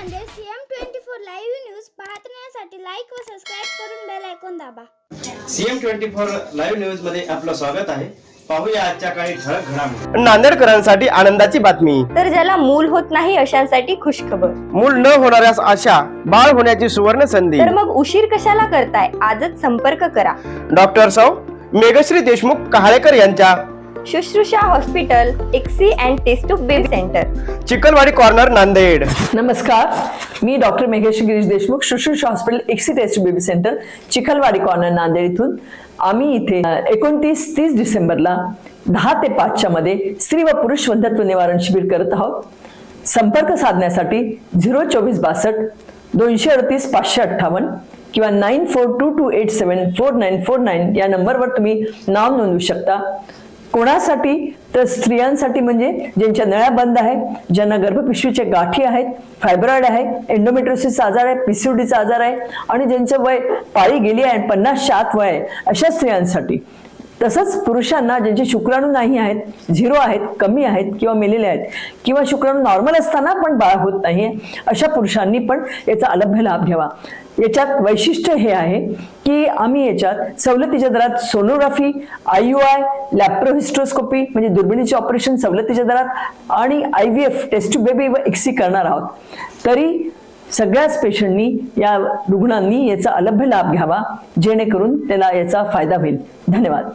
Nanded CM twenty four live news पाहण्यासाठी like व subscribe करून बेल आयकॉन दाबा. सीएम ट्वेंटी फोर लाईव्ह न्यूजमध्ये आपलं स्वागत आहे. पाहूया आजच्या काही ठळक घडामोडी. नांदेडकरांसाठी आनंदाची बातमी. तर ज्याला मूल होत नाही अशांसाठी खुशखबर. मूल न होणाऱ्यास आशा बाळ होण्याची सुवर्ण संधी. तर मग उशीर कशाला करताय? आजच संपर्क करा. डॉक्टर सौ मेघश्री देशमुख कहाळेकर यांच्या Shushrusha hospital ICSI and test baby centre. Chikalwadi corner Nanded. नमस्कार. मी doctor Meghesh Girish Deshmukh Shushrusha hospital ICSI test baby centre Chikhalwadi corner Nanded इथून. आम्ही इथे एकोणतीस तीस डिसेंबरला दहा ते पाचच्या मध्ये स्त्री व पुरुष वंध्यत्व निवारण शिबिर करत आहोत. संपर्क साधण्यासाठी झिरो चोवीस बासष्ट दोनशे अडतीस पाचशे अठ्ठावन्न किंवा nine four two two eight seven four nine four nine या नंबरवर तुम्ही नाव नोंदवू शकता. कोणासाठी? तर स्त्रियांसाठी म्हणजे ज्यांच्या नळ्या बंद आहेत ज्यांना गर्भपिशवीचे गाठी आहेत फायब्रॉइड आहे एंडोमेट्रोसिसचा आजार आहे पीसीओडीचा आजार आहे आणि ज्यांचं वय पाळी गेली आहे पन्नास शात वय आहे अशा स्त्रियांसाठी. तसंच पुरुषांना ज्यांचे शुक्राणू नाही आहेत झिरो आहेत कमी आहेत किंवा मेलेले आहेत किंवा शुक्राणू नॉर्मल असताना पण बाळ होत नाहीये अशा पुरुषांनी पण याचा अलभ्य लाभ घ्यावा. याच्यात वैशिष्ट्य हे आहे की आम्ही याच्यात सवलतीच्या दरात sonography I U I laparohysteroscopy म्हणजे दुर्बिणीचे ऑपरेशन सवलतीच्या दरात आणि I V F test baby व एक्सी करणार आहोत. तरी सगळ्याच पेशंटनी या रुग्णांनी याचा अलभ्य लाभ घ्यावा जेणेकरून त्याला याचा फायदा होईल. धन्यवाद.